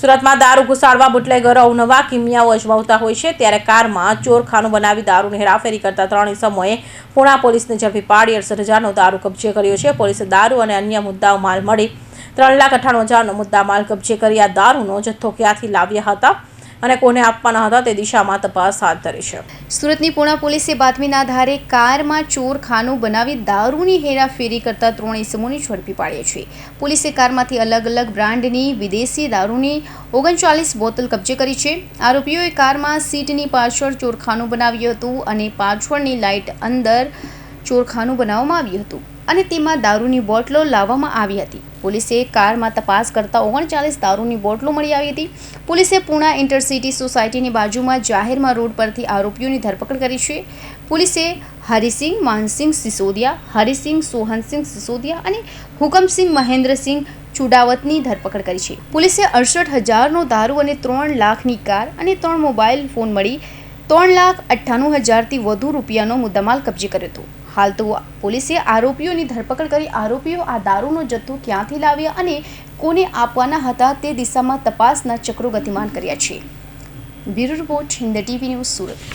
સુરતમાં દારૂ ઘુસાડવા બુટલેગરો અવનવા કિમિયાઓ અજમાવતા હોય છે, ત્યારે કારમાં ચોરખાનું બનાવી દારૂની હેરાફેરી કરતા ત્રણ સમયે પૂણા પોલીસને ઝડપી પાડી અડસઠ હજારનો દારૂ કબજે કર્યો છે. પોલીસે દારૂ અને અન્ય મુદ્દાઓ માલ મળી ત્રણ લાખ અઠ્ઠાણું હજારનો મુદ્દા માલ કબજે કરી આ દારૂનો જથ્થો ક્યાંથી લાવ્યા હતા? અને કોને આપવાના હતા તે દિશામાં તપાસ હાથ ધરી છે. સુરતની પૂણા પોલીસે બાતમીના આધારે કારમાં ચોરખાનું બનાવી દારૂની હેરાફેરી કરતા ત્રણ ઇસમોને ઝડપી પાડ્યા છે. પોલીસે કારમાંથી અલગ અલગ બ્રાન્ડની વિદેશી દારૂની ઓગણચાલીસ બોતલ કબજે કરી છે. આરોપીઓએ કારમાં સીટની પાછળ ચોરખાનું બનાવ્યું હતું અને પાછળની લાઇટ અંદર ચોરખાનું બનાવવામાં આવ્યું હતું. અને તેમાં દારૂની બોટલો લાવવામાં આવી હતી. પોલીસે કારમાં તપાસ કરતા ઓગણચાલીસ દારૂની બોટલો મળી આવી હતી. પોલીસે પૂણા ઇન્ટરસિટી સોસાયટીની બાજુમાં જાહેરમાં રોડ પરથી આરોપીઓની ધરપકડ કરી છે. પોલીસે હરિસિંહ, માનસિંહ સિસોદિયા, હરિસિંહ, સોહનસિંહ સિસોદિયા અને હુકમસિંહ મહેન્દ્રસિંહ ચુડાવતની ધરપકડ કરી છે. પોલીસે અડસઠ હજારનો દારૂ અને ત્રણ લાખની કાર અને ત્રણ મોબાઈલ ફોન મળી ત્રણ લાખ અઠ્ઠાણું હજારથી વધુ રૂપિયાનો મુદ્દામાલ કબજે કર્યો હતો. હાલ તો પોલીસે આરોપીઓની ધરપકડ કરી આરોપીઓ આ દારૂનો જથ્થો ક્યાંથી લાવ્યા અને કોને આપવાના હતા તે દિશામાં તપાસના ચક્રો ગતિમાન કર્યા છે. Bureau report, Hind TV news Surat.